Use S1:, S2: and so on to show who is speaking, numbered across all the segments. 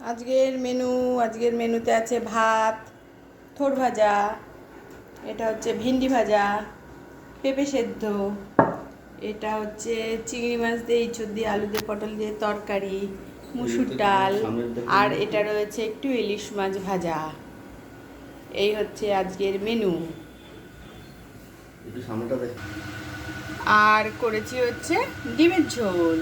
S1: আজকের মেনু আজকের মেনুতে আছে ভাত থোর ভাজা এটা হচ্ছে ভেন্ডি ভাজা পেঁপে সেদ্ধ এটা হচ্ছে চিংড়ি মাছ দিয়ে ইঁচড় দিয়ে আলু দিয়ে পটল দিয়ে তরকারি মুসুর ডাল আর এটা রয়েছে একটু ইলিশ মাছ ভাজা। এই হচ্ছে আজকের মেনু আর করেছি হচ্ছে ডিমের ঝোল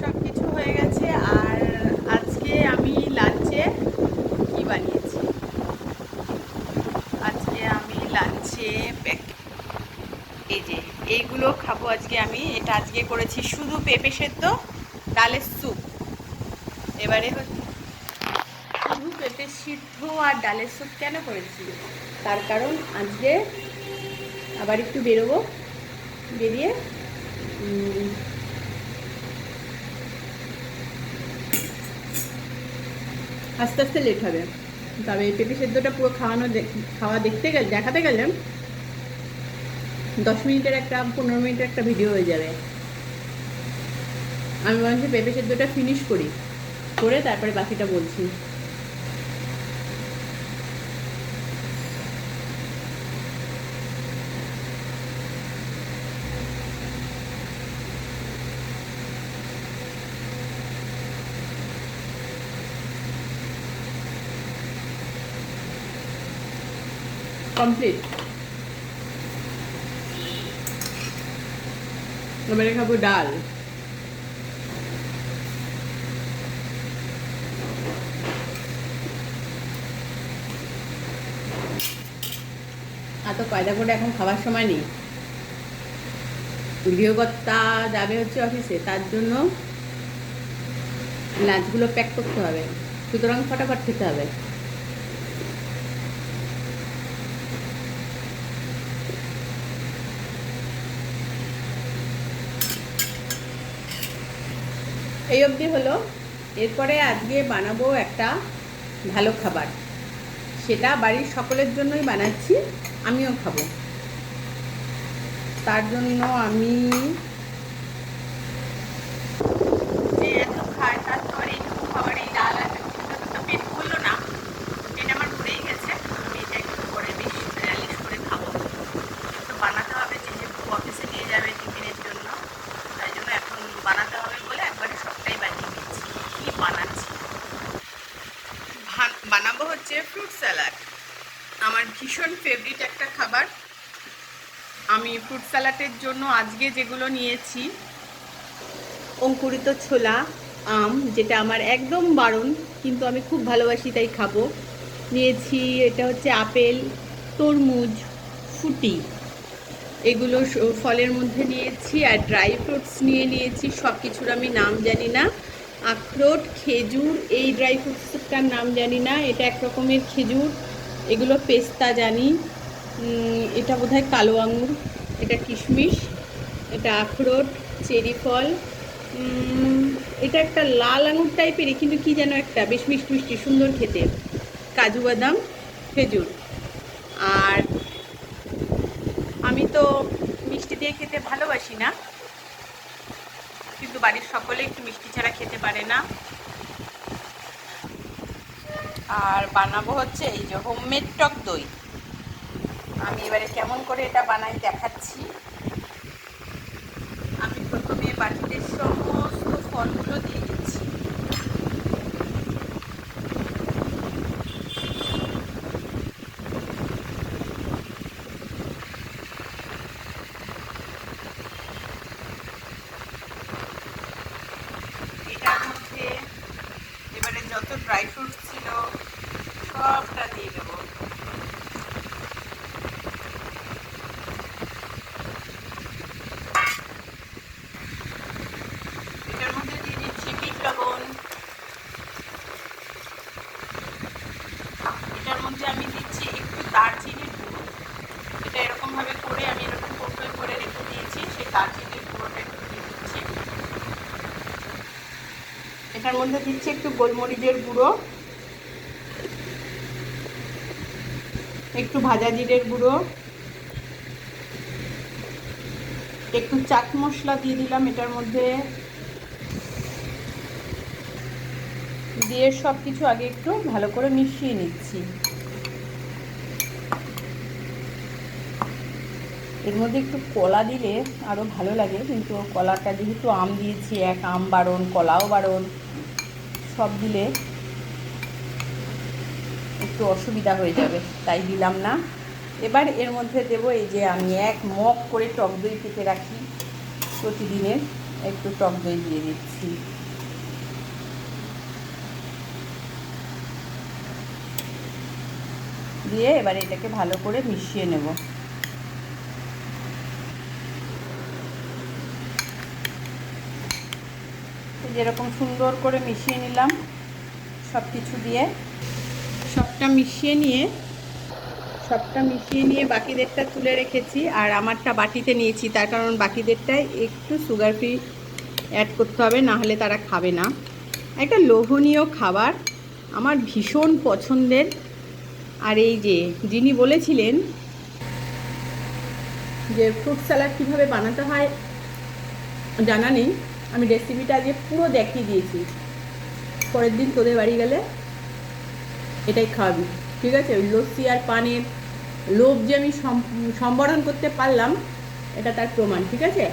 S1: সব কিছু হয়ে গেছে আর আজকে আমি লাঞ্চে কি বানিয়েছি আজকে আমি লাঞ্চে এই যে এইগুলো খাব আজকে আমি। এটা আজকে করেছি শুধু পেঁপে সেদ্ধ, ডালের স্যুপ। এবারে শুধু পেঁপে সিদ্ধ আর ডালের স্যুপ কেন করেছি? তার কারণ আজকে আবার একটু বেরোবো। বেরিয়ে আস্তে আস্তে লেট হবে। তবে পেঁপে সেদ্ধটা পুরো খাওয়ানো খাওয়া দেখতে গেলে দেখাতে গেলে দশ মিনিটের একটা, পনেরো মিনিটের একটা ভিডিও হয়ে যাবে। আমি বলছি পেঁপে সেদ্ধটা ফিনিশ করি। করে তারপরে বাকিটা বলছি। কমপ্লিট এবারে খাব ডাল। এত কায়দা করে এখন খাবার সময় নেই। গৃহকর্তা যাবে হচ্ছে অফিসে, তার জন্য লাঞ্চগুলো প্যাক করতে হবে। সুতরাং ফটাফট খেতে হবে। এই অবধি হলো। এরপরে আজকে বানাবো একটা ভালো খাবার। সেটা বাড়ির সকলের জন্যই বানাচ্ছি, আমিও খাব। তার জন্য আমি যে এত খায় তারপর এইটুকু খাবার এই ডাল আছে ওটাতে তো পেট ভরলো না পেট আমার ভরেই গেছে আমি এটা একটু পরে বেশ র্যালিশ করে খাব তো বানাতে হবে যেহেতু অফিসে নিয়ে যাবে টিফিনের জন্য তাই জন্য এখন বানাতে হবে বলে একবারে সবটাই বানিয়ে নিচ্ছি কী বানাচ্ছি ভান- বানাবো হচ্ছে ফ্রুট স্যালাড আমার ভীষণ ফেভারিট একটা খাবার। আমি ফ্রুট স্যালাডের জন্য আজকে যেগুলো নিয়েছি, অঙ্কুরিত ছোলা, আম, যেটা আমার একদম বারণ, কিন্তু আমি খুব ভালোবাসি, তাই খাব। নিয়েছি, এটা হচ্ছে আপেল, তরমুজ, ফুটি। এগুলো ফলের মধ্যে নিয়েছি, আর ড্রাই ফ্রুটস নিয়ে নিয়েছি সব কিছুর আমি নাম জানি না। আখরোট, খেজুর, এই ড্রাই ফ্রুটসটার নাম জানি না, এটা এক রকমের খেজুর, এগুলো পেস্তা জানি। এটা বোধহয় কালো আঙুর, এটা কিশমিশ, এটা আখরোট, চেরি ফল এটা একটা লাল আঙুর টাইপেরই কিন্তু কি যেন একটা, বেশ মিষ্টি মিষ্টি, সুন্দর খেতে। কাজু বাদাম, খেজুর। আর আমি তো মিষ্টি দিয়ে খেতে ভালোবাসি না। কিন্তু বাড়ির সকলে একটু মিষ্টি ছাড়া খেতে পারে না। আর বানাবো হচ্ছে এই যে হোমমেড টক দই। আমি এবারে কেমন করে এটা বানাই দেখাচ্ছি। আমি প্রথমে বাড়িতে সমস্ত ফলগুলো দিয়ে দিচ্ছি এটার মধ্যে এবারে যত ড্রাই ফ্রুটস ছিল সবটা দিয়ে দেবো এটার মধ্যে দিয়ে দিচ্ছি বিট লবণ এটার মধ্যে আমি দিচ্ছি একটু দারচিনির গুঁড়ো এটা এরকমভাবে করে আমি এরকম কৌটোয় করে রেখে দিয়েছি সেই দারচিনির গুঁড়োটা একটু দিয়ে দিচ্ছি এটার মধ্যে দিচ্ছি একটু গোলমরিচের গুঁড়ো, একটু ভাজা জিরের গুঁড়ো, একটু চাট মশলা দিয়ে দিলাম এটার মধ্যে। দিয়ে সব কিছু আগে একটু ভালো করে মিশিয়ে নিচ্ছি। এর মধ্যে একটু কলা দিলে আরও ভালো লাগে, কিন্তু কলাটা যেহেতু আম দিয়েছি, এক আম বারণ, কলাও বারণ, সব দিলে একটু অসুবিধা হয়ে যাবে, তাই দিলাম না। এবার এর মধ্যে দেব এই যে আমি এক মগ করে টক দই কেটে রাখি প্রতিদিনের একটু টক দই দিয়ে দিচ্ছি। দিয়ে এবার এটাকে ভালো করে মিশিয়ে নেব। যেরকম সুন্দর করে মিশিয়ে নিলাম সব কিছু দিয়ে। সবটা মিশিয়ে নিয়ে, সবটা মিশিয়ে নিয়ে বাকিদেরটা তুলে রেখেছি আর আমারটা বাটিতে নিয়েছি। তার কারণ বাকিদেরটায় একটু সুগার ফ্রি অ্যাড করতে হবে, না হলে তারা খাবে না। একটা লোভনীয় খাবার, আমার ভীষণ পছন্দের। আর এই যে যিনি বলেছিলেন যে ফ্রুট স্যালাড কীভাবে বানাতে হয়, জানা নেই। আমি রেসিপিটা আজকে পুরো দেখিয়ে দিয়েছি। পরের দিন তোদের বাড়ি গেলে এটাই খাওয়াবি ঠিক আছে? ওই লস্যি আর পানের লোভ যে আমি সম্বরণ করতে পারলাম, এটা তার প্রমাণ, ঠিক আছে?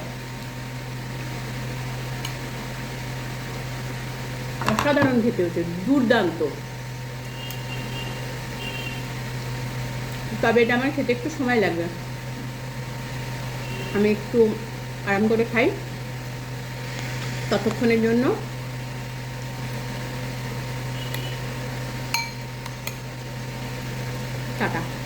S1: অসাধারণ খেতে হচ্ছে, দুর্দান্ত। তবে এটা আমার খেতে একটু সময় লাগবে। আমি একটু আরাম করে খাই। ততক্ষণের জন্য। টাটা।